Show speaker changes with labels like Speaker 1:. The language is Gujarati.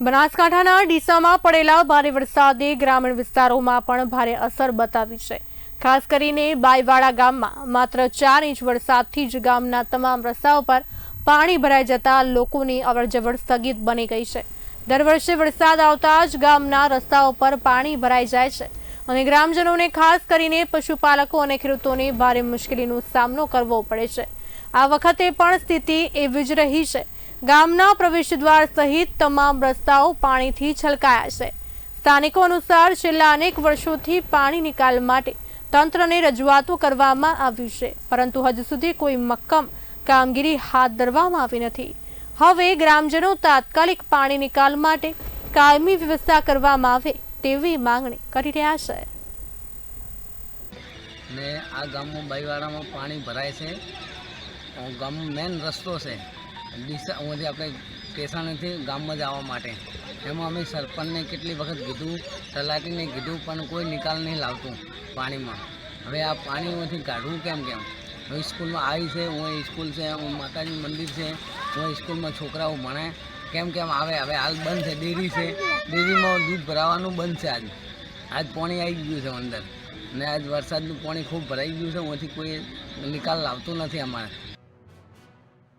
Speaker 1: બનાસકાંઠાના ડીસામાં પડેલા ભારે વરસાદે ગ્રામીણ વિસ્તારોમાં પણ ભારે અસર બતાવી છે. ખાસ કરીને બાયવાડા ગામમાં માત્ર ચાર ઇંચ વરસાદથી જ ગામના તમામ રસ્તાઓ પર પાણી ભરાઈ જતા લોકોની અવરજવર સ્થગિત બની ગઈ છે. દર વર્ષે વરસાદ આવતા જ ગામના રસ્તાઓ પર પાણી ભરાઈ જાય છે અને ગ્રામજનોને ખાસ કરીને પશુપાલકો અને ખેડૂતોને ભારે મુશ્કેલીનો સામનો કરવો પડે છે. આ વખતે પણ સ્થિતિ એવી જ રહી છે ગામના પ્રવેશદ્વાર સહિત તમામ રસ્તાઓ પાણીથી છલકાયા છે. સ્થાનિકો અનુસાર છેલ્લા અનેક વર્ષોથી પાણી નિકાલ માટે તંત્રને રજૂઆતો કરવામાં આવી છે, પરંતુ હજુ સુધી કોઈ મક્કમ કામગીરી હાથ ધરવામાં આવી નથી. હવે ગ્રામજનો તાત્કાલિક પાણી નિકાલ માટે કાયમી વ્યવસ્થા કરવામાં આવે તેવી માંગણી કરી રહ્યા છે.
Speaker 2: ને આ ગામમાં બાઈવાડામાં પાણી ભરાય છે. અ મેન રસ્તો છે. ડીસા અહીંયાથી આપણે સ્ટેશનેથી ગામમાં જવા માટે. એમાં અમે સરપંચને કેટલી વખત કીધું, તલાટીને કીધું, પણ કોઈ નિકાલ નહીં લાવતું પાણીમાં. હવે આ પાણીમાંથી કાઢવું કેમ કેમ? હવે સ્કૂલમાં આવી છે, હું સ્કૂલ છે, હું માતાજી મંદિર છે, હું સ્કૂલમાં છોકરાઓ ભણે. કેમ કેમ આવે? હવે હાલ બંધ છે, ડેરી છે. ડેરીમાં દૂધ ભરાવાનું બંધ છે આજ. આજ પાણી આવી ગયું છે અંદર. ને આજ વરસાદનું પાણી ખૂબ ભરાઈ ગયું છે ઓથી કોઈ નિકાલ લાવતું નથી અમારે.